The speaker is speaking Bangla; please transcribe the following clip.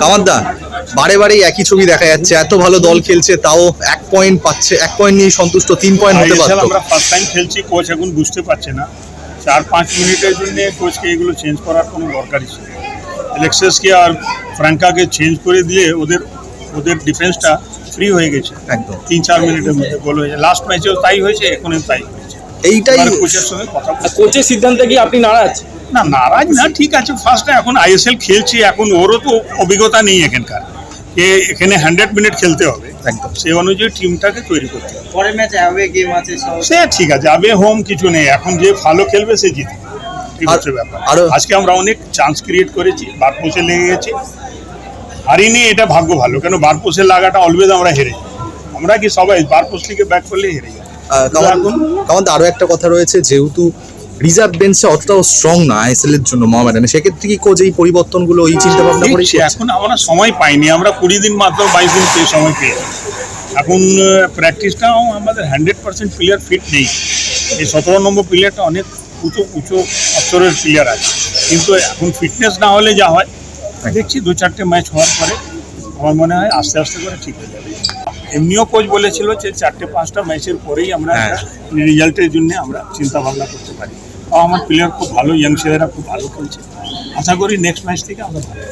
কামারদা বারে বারেই একই ছবি দেখা যাচ্ছে এত ভালো দল খেলছে তাও এক পয়েন্ট পাচ্ছে এক পয়েন্ট নিয়ে সন্তুষ্ট তিন পয়েন্ট হতে পারতো আমরা ফার্স্ট টাইম খেলছি কোচ এখন বুঝতে পারছে না। চার পাঁচ মিনিটের জন্য কোচকে এগুলো চেঞ্জ করার কোনো দরকারই ছিল এলেক্সাসকে আর ফ্রাঙ্কাকে চেঞ্জ করে দিয়ে ওদের ওদের ডিফেন্সটা ফ্রি হয়ে গেছে। একদম। তিন চার মিনিটের মধ্যে গোল হয়েছে। লাস্ট ম্যাচেও তাই হয়েছে এখনও তাই হয়েছে। এইটাই কোচের সঙ্গে কথা কোচের সিদ্ধান্তে কি আপনি নারাজ? না নারাজ না ঠিক আছে ফার্স্টে এখন আইএসএল খেলছি এখন ওরও তো অভিজ্ঞতা নেই এখানকার। যে এখানে হান্ড্রেড মিনিট খেলতে হবে। একদম। সেই অনুযায়ী টিমটাকে তৈরি করতে হবে। পরের ম্যাচে অ্যাওয়ে গেম আছে সে ঠিক আছে আবে হোম কিছু নেই। এখন যে ভালো খেলবে সে জিতবে। হচ্ছে ব্যাপার। আরো- আজকে আমরা অনেক চান্স ক্রিয়েট করেছি বারপোষে লেগে গেছে হারিনি এটা ভাগ্য ভালো। কেন বারপোষে লাগাটা অলওয়েজ আমরা হেরে যাই। আমরা কি সবাই বারপোষ থেকে ব্যাক করলে হেরে যাই? কামারদা আরও একটা কথা রয়েছে যেহেতু রিজার্ভ বেঞ্চটা অতটাও স্ট্রং না আইএসএল এর জন্য মোহামেডানে সেক্ষেত্রে কি কোচ এই পরিবর্তনগুলো এই চিন্তা ভাবনা করে এখন আমরা সময় পাইনি। আমরা কুড়ি দিন মাত্র বাইশ দিন সেই সময় পেয়ে এখন প্র্যাকটিসটাও আমাদের হান্ড্রেড পার্সেন্ট প্লেয়ার ফিট নেই। এই সতেরো নম্বর প্লেয়ারটা অনেক উঁচু উঁচু অস্তরের প্লেয়ার আছে। কিন্তু এখন ফিটনেস না হলে যা হয় দেখছি দু চারটে ম্যাচ হওয়ার পরে আমার মনে হয় আস্তে আস্তে করে ঠিক হয়ে যাবে। এমনিও কোচ বলেছিল যে চারটে পাঁচটা ম্যাচের পরেই আমরা হ্যাঁ। রেজাল্টের জন্য আমরা চিন্তা ভাবনা করতে পারি। আমার প্লেয়ার খুব ভালো ইয়াং ছেলেরা খুব ভালো খেলছে। আশা করি নেক্সট ম্যাচ থেকে আমরা ভালো।